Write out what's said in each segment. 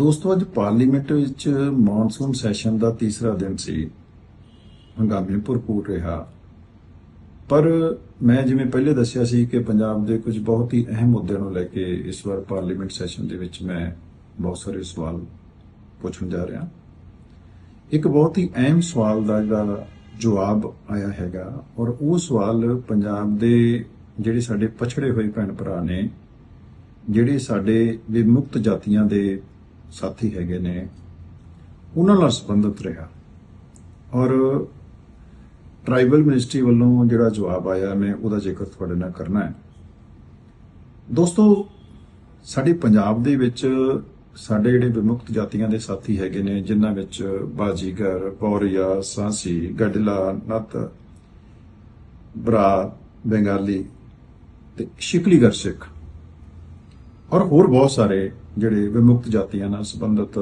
ਦੋਸਤੋ, ਅੱਜ ਪਾਰਲੀਮੈਂਟ ਵਿੱਚ ਮੌਨਸੂਨ ਸੈਸ਼ਨ ਦਾ ਤੀਸਰਾ ਦਿਨ ਸੀ। ਹੰਗਾਮੇ ਭਰਪੂਰ ਰਿਹਾ। ਪਰ ਮੈਂ ਜਿਵੇਂ ਪਹਿਲੇ ਦੱਸਿਆ ਸੀ ਕਿ ਪੰਜਾਬ ਦੇ ਕੁਝ ਬਹੁਤ ਹੀ ਅਹਿਮ ਮੁੱਦਿਆਂ ਨੂੰ ਲੈ ਕੇ ਇਸ ਵਾਰ ਪਾਰਲੀਮੈਂਟ ਸੈਸ਼ਨ ਦੇ ਵਿੱਚ ਮੈਂ ਬਹੁਤ ਸਾਰੇ ਸਵਾਲ ਪੁੱਛਣ ਜਾ ਰਿਹਾ। ਇੱਕ ਬਹੁਤ ਹੀ ਅਹਿਮ ਸਵਾਲ ਦਾ ਜਿਹੜਾ ਜਵਾਬ ਆਇਆ ਹੈਗਾ ਔਰ ਉਹ ਸਵਾਲ ਪੰਜਾਬ ਦੇ ਜਿਹੜੇ ਸਾਡੇ ਪਛੜੇ ਹੋਏ ਭੈਣ ਭਰਾ ਨੇ, ਜਿਹੜੇ ਸਾਡੇ ਵਿਮੁਕਤ ਜਾਤੀਆਂ ਦੇ ਸਾਥੀ ਹੈਗੇ ਨੇ, ਉਹਨਾਂ ਨਾਲ ਸੰਬੰਧਿਤ ਰਿਹਾ। ਔਰ ਟ੍ਰਾਈਬਲ ਮਿਨਿਸਟਰੀ ਵੱਲੋਂ ਜਿਹੜਾ ਜਵਾਬ ਆਇਆ, ਮੈਂ ਉਹਦਾ ਜ਼ਿਕਰ ਤੁਹਾਡੇ ਨਾਲ ਕਰਨਾ ਹੈ। ਦੋਸਤੋ, ਸਾਡੇ ਪੰਜਾਬ ਦੇ ਵਿੱਚ ਸਾਡੇ ਜਿਹੜੇ ਵਿਮੁਕਤ ਜਾਤੀਆਂ ਦੇ ਸਾਥੀ ਹੈਗੇ ਨੇ, ਜਿਨ੍ਹਾਂ ਵਿੱਚ ਬਾਜੀਗਰ, ਪੌਰੀਆ, ਸਾਂਸੀ, ਗਡਲਾ, ਨਤ, ਬਰਾ, ਬੰਗਾਲੀ ਤੇ ਸ਼ਿਕਲੀਗਰ ਸਿੱਖ, ਔਰ ਹੋਰ ਬਹੁਤ ਸਾਰੇ ਜਿਹੜੇ ਵਿਮੁਕਤ ਜਾਤੀਆਂ ਨਾਲ ਸੰਬੰਧਿਤ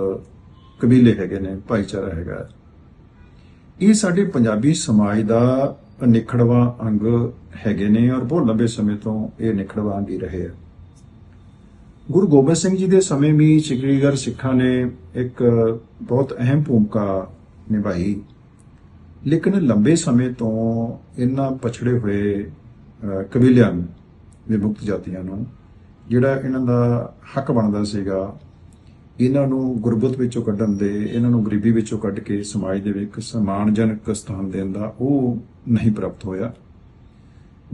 ਕਬੀਲੇ ਹੈਗੇ ਨੇ, ਭਾਈਚਾਰਾ ਹੈਗਾ। ਇਹ ਸਾਡੇ ਪੰਜਾਬੀ ਸਮਾਜ ਦਾ ਨਿਖੜਵਾ ਅੰਗ ਹੈਗੇ ਨੇ ਔਰ ਬਹੁਤ ਲੰਬੇ ਸਮੇਂ ਤੋਂ ਇਹ ਨਿਖੜਵਾ ਅੰਗ ਹੀ ਰਹੇ ਆ। ਗੁਰੂ ਗੋਬਿੰਦ ਸਿੰਘ ਜੀ ਦੇ ਸਮੇਂ ਵੀ ਚਿਕਰੀਗਰ ਸਿੱਖਾਂ ਨੇ ਇੱਕ ਬਹੁਤ ਅਹਿਮ ਭੂਮਿਕਾ ਨਿਭਾਈ। ਲੇਕਿਨ ਲੰਬੇ ਸਮੇਂ ਤੋਂ ਇਹਨਾਂ ਪਛੜੇ ਹੋਏ ਕਬੀਲਿਆਂ ਨੂੰ, ਵਿਮੁਕਤ ਜਾਤੀਆਂ ਨੂੰ ਜਿਹੜਾ ਇਹਨਾਂ ਦਾ ਹੱਕ ਬਣਦਾ ਸੀਗਾ, ਇਹਨਾਂ ਨੂੰ ਗੁਰਬਤ ਵਿੱਚੋਂ ਕੱਢਣ ਦੇ, ਇਹਨਾਂ ਨੂੰ ਗਰੀਬੀ ਵਿੱਚੋਂ ਕੱਢ ਕੇ ਸਮਾਜ ਦੇ ਵਿੱਚ ਸਨਮਾਨਜਨਕ ਸਥਾਨ ਦੇਣ ਦਾ ਉਹ ਨਹੀਂ ਪ੍ਰਾਪਤ ਹੋਇਆ।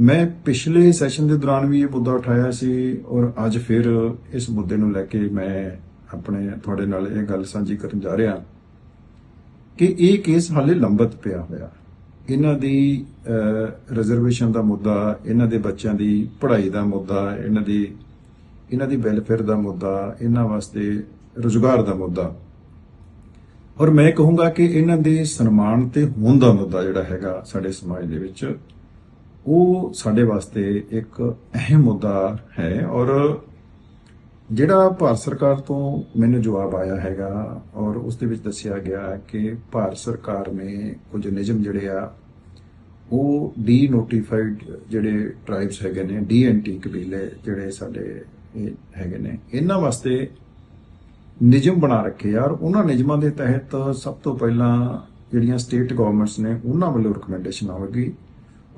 ਮੈਂ ਪਿਛਲੇ ਸੈਸ਼ਨ ਦੇ ਦੌਰਾਨ ਵੀ ਇਹ ਮੁੱਦਾ ਉਠਾਇਆ ਸੀ ਔਰ ਅੱਜ ਫਿਰ ਇਸ ਮੁੱਦੇ ਨੂੰ ਲੈ ਕੇ ਮੈਂ ਆਪਣੇ, ਤੁਹਾਡੇ ਨਾਲ ਇਹ ਗੱਲ ਸਾਂਝੀ ਕਰਨ ਜਾ ਰਿਹਾ ਕਿ ਇਹ ਕੇਸ ਹਾਲੇ ਲੰਬਤ ਪਿਆ ਹੋਇਆ। ਇਹਨਾਂ ਦੀ ਰਿਜ਼ਰਵੇਸ਼ਨ ਦਾ ਮੁੱਦਾ, ਇਹਨਾਂ ਦੇ ਬੱਚਿਆਂ ਦੀ ਪੜ੍ਹਾਈ ਦਾ ਮੁੱਦਾ, ਇਹਨਾਂ ਦੀ ਇਹਨਾਂ ਦੀ ਵੈਲਫੇਅਰ ਦਾ ਮੁੱਦਾ, ਇਹਨਾਂ ਵਾਸਤੇ ਰੁਜ਼ਗਾਰ ਦਾ ਮੁੱਦਾ। ਔਰ ਮੈਂ ਕਹੂੰਗਾ ਕਿ ਇਹਨਾਂ ਦੇ ਸਨਮਾਨ ਤੇ ਹੋਣ ਦਾ ਮੁੱਦਾ ਜਿਹੜਾ ਹੈਗਾ ਸਾਡੇ ਸਮਾਜ ਦੇ ਵਿੱਚ, ਉਹ ਸਾਡੇ ਵਾਸਤੇ ਇੱਕ ਅਹਿਮ ਮੁੱਦਾ ਹੈ। ਔਰ ਜਿਹੜਾ ਭਾਰਤ ਸਰਕਾਰ ਤੋਂ ਮੈਨੂੰ ਜਵਾਬ ਆਇਆ ਹੈਗਾ, ਔਰ ਉਸ ਦੇ ਵਿੱਚ ਦੱਸਿਆ ਗਿਆ ਕਿ ਭਾਰਤ ਸਰਕਾਰ ਨੇ ਕੁਝ ਨਿਯਮ ਜਿਹੜੇ ਆ, ਉਹ ਡੀ ਨੋਟੀਫਾਈਡ ਜਿਹੜੇ ਟ੍ਰਾਈਬਸ ਹੈਗੇ ਨੇ ਡੀਐਨਟੀ ਕਬੀਲੇ ਜਿਹੜੇ ਸਾਡੇ ਹੈਗੇ ਨੇ। ਇਹਨਾਂ ਵਾਸਤੇ ਨਿਯਮ ਬਣਾ ਰੱਖੇ ਯਾਰ। ਉਹਨਾਂ ਨਿਯਮਾਂ ਦੇ ਤਹਿਤ ਸਭ ਤੋਂ ਪਹਿਲਾਂ ਜਿਹੜੀਆਂ ਸਟੇਟ ਗਵਰਨਮੈਂਟਸ ਨੇ, ਉਹਨਾਂ ਵੱਲੋਂ ਰეკਮੈਂਡੇਸ਼ਨ ਆਵੇਗੀ।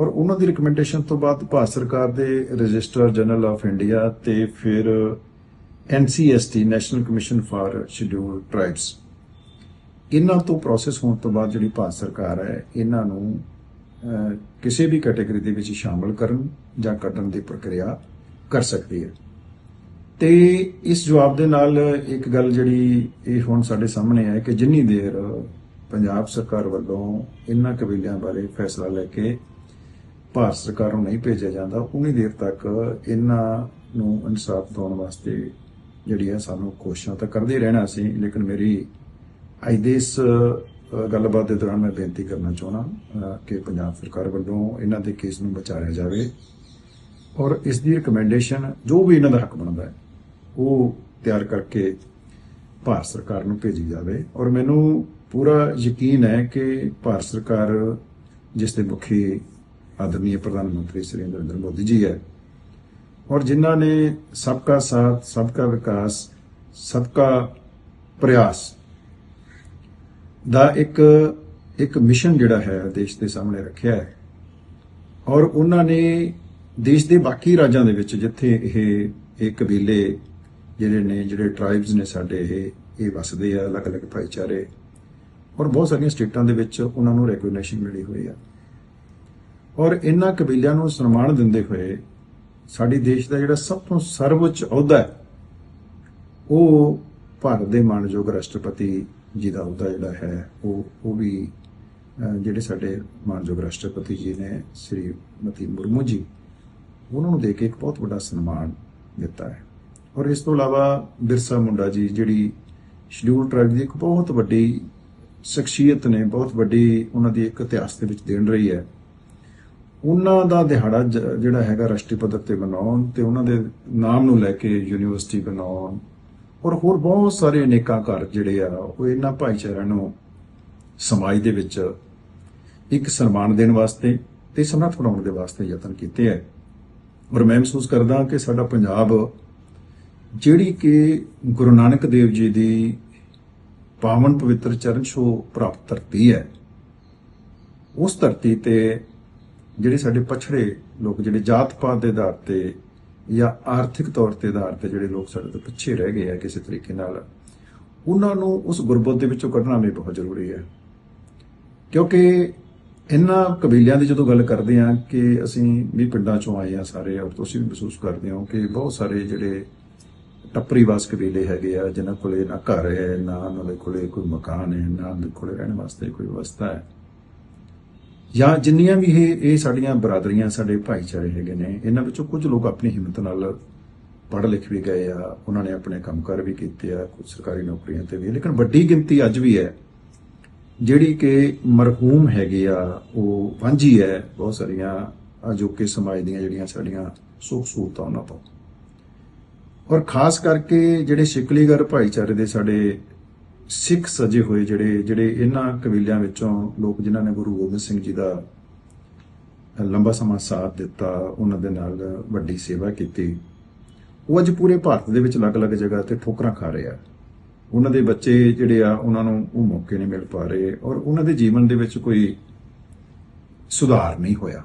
ਔਰ ਉਹਨਾਂ ਦੀ ਰეკਮੈਂਡੇਸ਼ਨ ਤੋਂ ਬਾਅਦ ਭਾਰਤ ਸਰਕਾਰ ਦੇ ਰਜਿਸਟਰ ਜਨਰਲ ਆਫ ਇੰਡੀਆ ਤੇ ਫਿਰ NCST national commission for scheduled tribes ਇਹਨਾਂ ਤੋਂ ਪ੍ਰੋਸੈਸ ਹੋਣ ਤੋਂ ਬਾਅਦ ਜਿਹੜੀ ਭਾਰਤ ਸਰਕਾਰ ਹੈ, ਇਹਨਾਂ ਨੂੰ ਕਿਸੇ ਵੀ ਕੈਟਾਗਰੀ ਦੇ ਵਿੱਚ ਸ਼ਾਮਲ ਕਰਨ ਜਾਂ ਕੱਢਣ ਦੀ ਪ੍ਰਕਿਰਿਆ ਕਰ ਸਕਦੀ ਹੈ। ਤੇ ਇਸ ਜਵਾਬ ਦੇ ਨਾਲ ਇੱਕ ਗੱਲ ਜਿਹੜੀ ਇਹ ਹੁਣ ਸਾਡੇ ਸਾਹਮਣੇ ਹੈ ਕਿ ਜਿੰਨੀ ਦੇਰ ਪੰਜਾਬ ਸਰਕਾਰ ਵੱਲੋਂ ਇਹਨਾਂ ਕਬੀਲਿਆਂ ਬਾਰੇ ਫੈਸਲਾ ਲੈ ਕੇ ਭਾਰਤ ਸਰਕਾਰ ਨੂੰ ਨਹੀਂ ਭੇਜਿਆ ਜਾਂਦਾ, ਉਨੀ ਦੇਰ ਤੱਕ ਇਹਨਾਂ ਨੂੰ ਇਨਸਾਫ ਦਿਵਾਉਣ ਵਾਸਤੇ ਜਿਹੜੀ ਹੈ ਸਾਨੂੰ ਕੋਸ਼ਿਸ਼ਾਂ ਤਾਂ ਕਰਦੇ ਰਹਿਣਾ ਸੀ, ਲੇਕਿਨ ਮੇਰੀ ਅੱਜ ਦੇ ਇਸ ਗੱਲਬਾਤ ਦੇ ਦੌਰਾਨ ਮੈਂ ਬੇਨਤੀ ਕਰਨਾ ਚਾਹਣਾ ਕਿ ਪੰਜਾਬ ਸਰਕਾਰ ਵੱਲੋਂ ਇਹਨਾਂ ਦੇ ਕੇਸ ਨੂੰ ਬਚਾਇਆ ਜਾਵੇ ਔਰ ਇਸ ਦੀ ਰეკਮੈਂਡੇਸ਼ਨ ਜੋ ਵੀ ਇਹਨਾਂ ਦਾ ਹੱਕ ਬਣਦਾ ਹੈ ਉਹ ਤਿਆਰ ਕਰਕੇ ਭਾਰਤ ਸਰਕਾਰ ਨੂੰ ਭੇਜੀ ਜਾਵੇ। ਔਰ ਮੈਨੂੰ ਪੂਰਾ ਯਕੀਨ ਹੈ ਕਿ ਭਾਰਤ ਸਰਕਾਰ, ਜਿਸ ਦੇ ਮੁਖੀ ਆਦਰਨੀय ਪ੍ਰਧਾਨ ਮੰਤਰੀ ਸ੍ਰੀ ਨਰਿੰਦਰ ਮੋਦੀ ਜੀ ਹੈ, ਔਰ ਜਿਨ੍ਹਾਂ ਨੇ ਸਬਕਾ ਸਾਥ, ਸਬਕਾ ਵਿਕਾਸ, ਸਬਕਾ ਪ੍ਰਯਾਸ ਦਾ ਇੱਕ ਇੱਕ ਮਿਸ਼ਨ ਜਿਹੜਾ ਹੈ ਦੇਸ਼ ਦੇ ਸਾਹਮਣੇ ਰੱਖਿਆ ਹੈ। ਔਰ ਉਹਨਾਂ ਨੇ ਦੇਸ਼ ਦੇ ਬਾਕੀ ਰਾਜਾਂ ਦੇ ਵਿੱਚ ਜਿੱਥੇ ਇਹ ਇਹ ਕਬੀਲੇ ਜਿਹੜੇ ਨੇ, ਜਿਹੜੇ ਟ੍ਰਾਈਬਸ ਨੇ ਸਾਡੇ ਇਹ ਇਹ ਵਸਦੇ ਆ ਅਲੱਗ-ਅਲੱਗ ਭਾਈਚਾਰੇ। ਔਰ ਬਹੁਤ ਸਾਰੀਆਂ ਸਟੇਟਾਂ ਦੇ ਵਿੱਚ ਉਹਨਾਂ ਨੂੰ ਰੈਕਗਨੀਸ਼ਨ ਮਿਲੀ ਹੋਈ ਆ। ਔਰ ਇਹਨਾਂ ਕਬੀਲਿਆਂ ਨੂੰ ਸਨਮਾਨ ਦਿੰਦੇ ਹੋਏ ਸਾਡੀ ਦੇਸ਼ ਦਾ ਜਿਹੜਾ ਸਭ ਤੋਂ ਸਰਵਉੱਚ ਅਹੁਦਾ ਹੈ, ਉਹ ਭਾਰਤ ਦੇ ਮਾਨਯੋਗ ਰਾਸ਼ਟਰਪਤੀ ਜੀ ਦਾ ਅਹੁਦਾ ਜਿਹੜਾ ਹੈ, ਉਹ ਉਹ ਵੀ ਜਿਹੜੇ ਸਾਡੇ ਮਾਨਯੋਗ ਰਾਸ਼ਟਰਪਤੀ ਜੀ ਨੇ ਸ੍ਰੀ ਮਤੀ ਮੁਰਮੂ ਜੀ, ਉਹਨਾਂ ਨੂੰ ਦੇ ਕੇ ਇੱਕ ਬਹੁਤ ਵੱਡਾ ਸਨਮਾਨ ਦਿੱਤਾ ਹੈ। ਔਰ ਇਸ ਤੋਂ ਇਲਾਵਾ ਬਿਰਸਾ ਮੁੰਡਾ ਜੀ, ਜਿਹੜੀ ਸ਼ਡਿਊਲ ਟ੍ਰਾਈਬ ਦੀ ਇੱਕ ਬਹੁਤ ਵੱਡੀ ਸ਼ਖਸੀਅਤ ਨੇ, ਬਹੁਤ ਵੱਡੀ ਉਹਨਾਂ ਦੀ ਇੱਕ ਇਤਿਹਾਸ ਦੇ ਵਿੱਚ ਦੇਣ ਰਹੀ ਹੈ। ਉਹਨਾਂ ਦਾ ਦਿਹਾੜਾ ਜ- ਜਿਹੜਾ ਹੈਗਾ ਰਾਸ਼ਟਰੀ ਪੱਧਰ ਤੇ ਬਣਾਉਣ ਤੇ ਉਹਨਾਂ ਦੇ ਨਾਮ ਨੂੰ ਲੈ ਕੇ ਯੂਨੀਵਰਸਿਟੀ ਬਣਾਉਣ ਔਰ ਹੋਰ ਬਹੁਤ ਸਾਰੇ ਅਨੇਕਾਂ ਘਰ ਜਿਹੜੇ ਆ, ਉਹ ਇਹਨਾਂ ਭਾਈਚਾਰਿਆਂ ਨੂੰ ਸਮਾਜ ਦੇ ਵਿੱਚ ਇੱਕ ਸਨਮਾਨ ਦੇਣ ਵਾਸਤੇ ਤੇ ਸਮਰੱਥ ਬਣਾਉਣ ਦੇ ਵਾਸਤੇ ਯਤਨ ਕੀਤੇ ਹੈ। ਔਰ ਮੈਂ ਮਹਿਸੂਸ ਕਰਦਾ ਕਿ ਸਾਡਾ ਪੰਜਾਬ ਜਿਹੜੀ ਕਿ ਗੁਰੂ ਨਾਨਕ ਦੇਵ ਜੀ ਦੀ ਪਾਵਨ ਪਵਿੱਤਰ ਚਰਨ ਛੋਹ ਪ੍ਰਾਪਤ ਧਰਤੀ ਹੈ, ਉਸ ਧਰਤੀ ਤੇ ਜਿਹੜੇ ਸਾਡੇ ਪਛੜੇ ਲੋਕ, ਜਿਹੜੇ ਜਾਤ ਪਾਤ ਦੇ ਆਧਾਰ ਤੇ ਜਾਂ ਆਰਥਿਕ ਤੌਰ ਤੇ ਆਧਾਰ ਤੇ ਜਿਹੜੇ ਲੋਕ ਸਾਡੇ ਤੋਂ ਪਿੱਛੇ ਰਹਿ ਗਏ ਆ ਕਿਸੇ ਤਰੀਕੇ ਨਾਲ, ਉਹਨਾਂ ਨੂੰ ਉਸ ਗੁਰਬਤ ਦੇ ਵਿੱਚੋਂ ਕੱਢਣਾ ਵੀ ਬਹੁਤ ਜ਼ਰੂਰੀ ਹੈ। ਕਿਉਂਕਿ ਇਹਨਾਂ ਕਬੀਲਿਆਂ ਦੀ ਜਦੋਂ ਗੱਲ ਕਰਦੇ ਆ ਕਿ ਅਸੀਂ ਵੀ ਪਿੰਡਾਂ ਚੋਂ ਆਏ ਆ ਸਾਰੇ, ਔਰ ਤੁਸੀਂ ਵੀ ਮਹਿਸੂਸ ਕਰਦੇ ਹੋ ਕਿ ਬਹੁਤ ਸਾਰੇ ਜਿਹੜੇ ਟੱਪਰੀ ਟੱਪਰੀਵਾਸ ਕਬੀਲੇ ਹੈਗੇ ਆ, ਜਿਨ੍ਹਾਂ ਕੋਲੇ ਨਾ ਘਰ ਹੈ, ਨਾ ਉਹਨਾਂ ਦੇ ਕੋਲੇ ਕੋਈ ਮਕਾਨ ਹੈ, ਨਾ ਉਹਨਾਂ ਦੇ ਕੋਲੇ ਰਹਿਣ ਵਾਸਤੇ ਕੋਈ ਵਿਵਸਥਾ ਹੈ। ਜਾਂ ਜਿੰਨੀਆਂ ਵੀ ਇਹ ਇਹ ਸਾਡੀਆਂ ਬਰਾਦਰੀਆਂ, ਸਾਡੇ ਭਾਈਚਾਰੇ ਹੈਗੇ ਨੇ, ਇਹਨਾਂ ਵਿੱਚੋਂ ਕੁਝ ਲੋਕ ਆਪਣੀ ਹਿੰਮਤ ਨਾਲ ਪੜ੍ਹ ਲਿਖ ਵੀ ਗਏ ਆ, ਉਹਨਾਂ ਨੇ ਆਪਣੇ ਕੰਮਕਾਰ ਵੀ ਕੀਤੇ ਆ, ਕੁਝ ਸਰਕਾਰੀ ਨੌਕਰੀਆਂ ਤੇ ਵੀ। ਲੇਕਿਨ ਵੱਡੀ ਗਿਣਤੀ ਅੱਜ ਵੀ ਹੈ, ਜਿਹੜੀ ਕਿ ਮਰਹੂਮ ਹੈਗੇ ਆ, ਉਹ ਵਾਂਝੀ ਹੈ ਬਹੁਤ ਸਾਰੀਆਂ, ਅਜੋਕੇ ਸਮਾਜ ਦੀਆਂ ਜਿਹੜੀਆਂ ਸਾਡੀਆਂ ਸੁੱਖ ਸਹੂਲਤਾਂ ਉਹਨਾਂ ਤੋਂ। ਔਰ ਖਾਸ ਕਰਕੇ ਜਿਹੜੇ ਸ਼ਿਕਲੀਗਰ ਭਾਈਚਾਰੇ ਦੇ ਸਾਡੇ ਸਿੱਖ ਸਜੇ ਹੋਏ ਜਿਹੜੇ ਜਿਹੜੇ ਇਹਨਾਂ ਕਬੀਲਿਆਂ ਵਿੱਚੋਂ ਲੋਕ ਜਿਨ੍ਹਾਂ ਨੇ ਗੁਰੂ ਗੋਬਿੰਦ ਸਿੰਘ ਜੀ ਦਾ ਲੰਬਾ ਸਮਾਂ ਸਾਥ ਦਿੱਤਾ, ਉਹਨਾਂ ਦੇ ਨਾਲ ਵੱਡੀ ਸੇਵਾ ਕੀਤੀ। ਉਹ ਅੱਜ ਪੂਰੇ ਭਾਰਤ ਦੇ ਵਿੱਚ ਅਲੱਗ-ਅਲੱਗ ਜਗ੍ਹਾ ਤੇ ਠੋਕਰਾਂ ਖਾ ਰਹੇ ਆ। ਉਹਨਾਂ ਦੇ ਬੱਚੇ ਜਿਹੜੇ ਆ, ਉਹਨਾਂ ਨੂੰ ਉਹ ਮੌਕੇ ਨਹੀਂ ਮਿਲ ਪਾ ਰਹੇ ਔਰ ਉਹਨਾਂ ਦੇ ਜੀਵਨ ਦੇ ਵਿੱਚ ਕੋਈ ਸੁਧਾਰ ਨਹੀਂ ਹੋਇਆ।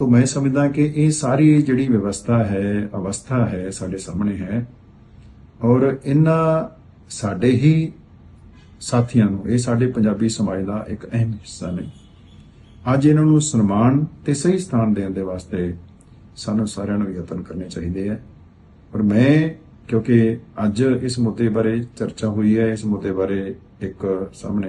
ਤਾਂ ਮੈਂ ਸਮਝਦਾ ਕਿ ਇਹ ਸਾਰੀ ਜਿਹੜੀ ਵਿਵਸਥਾ ਹੈ, ਅਵਸਥਾ ਹੈ ਸਾਡੇ ਸਾਹਮਣੇ ਹੈ ਔਰ ਇਹਨਾਂ ਸਾਡੇ ਹੀ ਸਾਥੀਆਂ ਨੂੰ, ਇਹ ਸਾਡੇ ਪੰਜਾਬੀ ਸਮਾਜ ਦਾ ਇੱਕ ਅਹਿਮ ਹਿੱਸਾ ਨੇ। ਅੱਜ ਇਹਨਾਂ ਨੂੰ ਸਨਮਾਨ ਤੇ ਸਹੀ ਸਥਾਨ ਦੇਣ ਦੇ ਵਾਸਤੇ ਸਾਨੂੰ ਸਾਰਿਆਂ ਨੂੰ ਯਤਨ ਕਰਨੇ ਚਾਹੀਦੇ ਹੈ ਪਰ ਮੈਂ, ਕਿਉਂਕਿ ਅੱਜ ਇਸ ਮੁੱਦੇ ਬਾਰੇ ਚਰਚਾ ਹੋਈ ਹੈ, ਇਸ ਮੁੱਦੇ ਬਾਰੇ ਇੱਕ ਸਾਹਮਣੇ